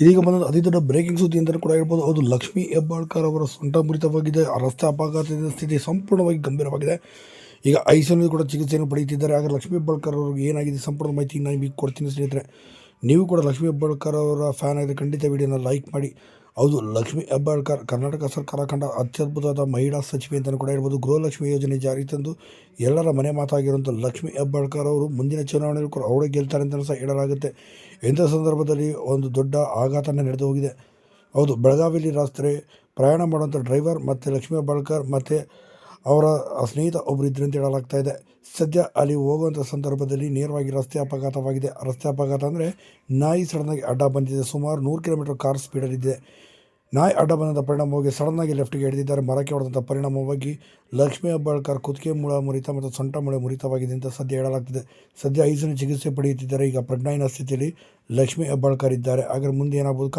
ಇದೀಗ ಬಂದ ಅತಿ ದೊಡ್ಡ ಬ್ರೇಕಿಂಗ್ ಸುದ್ದಿ ಅಂತಲೂ ಕೂಡ ಹೇಳ್ಬೋದು ಅದು ಲಕ್ಷ್ಮೀ ಹೆಬ್ಬಾಳ್ಕರ್ ಅವರ ಸೊಂಟ ಮುರಿತವಾಗಿದೆ. ರಸ್ತೆ ಅಪಘಾತದ ಸ್ಥಿತಿ ಸಂಪೂರ್ಣವಾಗಿ ಗಂಭೀರವಾಗಿದೆ. ಈಗ ಐಸಿಯಲ್ಲಿ ಕೂಡ ಚಿಕಿತ್ಸೆಯನ್ನು ಪಡೆಯುತ್ತಿದ್ದಾರೆ. ಆಗ ಲಕ್ಷ್ಮೀ ಹೆಬ್ಬಾಳ್ಕರ್ ಅವ್ರಿಗೆ ಏನಾಗಿದೆ ಸಂಪೂರ್ಣ ಮಾಹಿತಿ ನಾನು ನಿಮಗೆ ಕೊಡ್ತೀನಿ ಸ್ನೇಹಿತರೆ. ನೀವು ಕೂಡ ಲಕ್ಷ್ಮೀ ಹೆಬ್ಬಾಳ್ಕರ್ ಅವರ ಫ್ಯಾನ್ ಆಗಿದೆ ಖಂಡಿತ ವಿಡಿಯೋನ ಲೈಕ್ ಮಾಡಿ. ಹೌದು, ಲಕ್ಷ್ಮಿ ಹೆಬ್ಬಾಳ್ಕರ್ ಕರ್ನಾಟಕ ಸರ್ಕಾರ ಕಂಡ ಅತ್ಯದ್ಭುತವಾದ ಮಹಿಳಾ ಸಚಿವೆ ಅಂತಲೂ ಕೂಡ ಹೇಳ್ಬೋದು. ಗೃಹಲಕ್ಷ್ಮಿ ಯೋಜನೆ ಜಾರಿ ತಂದು ಎಲ್ಲರ ಮನೆ ಮಾತಾಗಿರುವಂಥ ಲಕ್ಷ್ಮೀ ಹೆಬ್ಬಾಳ್ಕರ್ ಅವರು ಮುಂದಿನ ಚುನಾವಣೆಯಲ್ಲಿ ಕೂಡ ಅವರೇ ಗೆಲ್ತಾರೆ ಅಂತಲೂ ಸಹ ಹೇಳಲಾಗುತ್ತೆ. ಇಂಥ ಸಂದರ್ಭದಲ್ಲಿ ಒಂದು ದೊಡ್ಡ ಆಘಾತನೇ ನಡೆದು ಹೋಗಿದೆ. ಹೌದು, ಬೆಳಗಾವಿಯಲ್ಲಿ ರಾತ್ರಿ ಪ್ರಯಾಣ ಮಾಡುವಂಥ ಡ್ರೈವರ್ ಮತ್ತು ಲಕ್ಷ್ಮೀ ಹೆಬ್ಬಾಳ್ಕರ್ ಮತ್ತು ಅವರ ಸ್ನೇಹಿತ ಒಬ್ಬರಿದ್ದರು ಅಂತ ಹೇಳಲಾಗ್ತಾ ಇದೆ. ಸದ್ಯ ಅಲ್ಲಿ ಹೋಗುವಂಥ ಸಂದರ್ಭದಲ್ಲಿ ನೇರವಾಗಿ ರಸ್ತೆ ಅಪಘಾತವಾಗಿದೆ. ರಸ್ತೆ ಅಪಘಾತ ಅಂದರೆ ನಾಯಿ ಸಡನ್ನಾಗಿ ಅಡ್ಡ ಬಂದಿದೆ. ಸುಮಾರು ನೂರು ಕಿಲೋಮೀಟರ್ ಕಾರ್ ಸ್ಪೀಡಲ್ಲಿದೆ ನಾಯಿ ಅಡ್ಡ ಬಂದಂಥ ಪರಿಣಾಮವಾಗಿ ಸಡನ್ನಾಗಿ ಲೆಫ್ಟಿಗೆ ಹಿಡಿದಿದ್ದಾರೆ ಮರಕ್ಕೆ ಹೊಡೆದಂಥ ಪರಿಣಾಮವಾಗಿ ಲಕ್ಷ್ಮೀ ಹೆಬ್ಬಾಳ್ಕರ್ ಕುತ್ತಿಗೆ ಮೂಳ ಮುರಿತ ಮತ್ತು ಸೊಂಟ ಮೂಳೆ ಮುರಿತವಾಗಿದೆ ಅಂತ ಸದ್ಯ ಹೇಳಲಾಗ್ತಿದೆ. ಸದ್ಯ ಐಸಿನ ಚಿಕಿತ್ಸೆ ಪಡೆಯುತ್ತಿದ್ದಾರೆ. ಈಗ ಪ್ರಜ್ಞಾಹೀನ ಸ್ಥಿತಿಯಲ್ಲಿ ಲಕ್ಷ್ಮೀ ಹೆಬ್ಬಾಳ್ಕರ್ ಇದ್ದಾರೆ. ಹಾಗಾದ್ರೆ ಮುಂದೆ ಏನಾಗಬಹುದು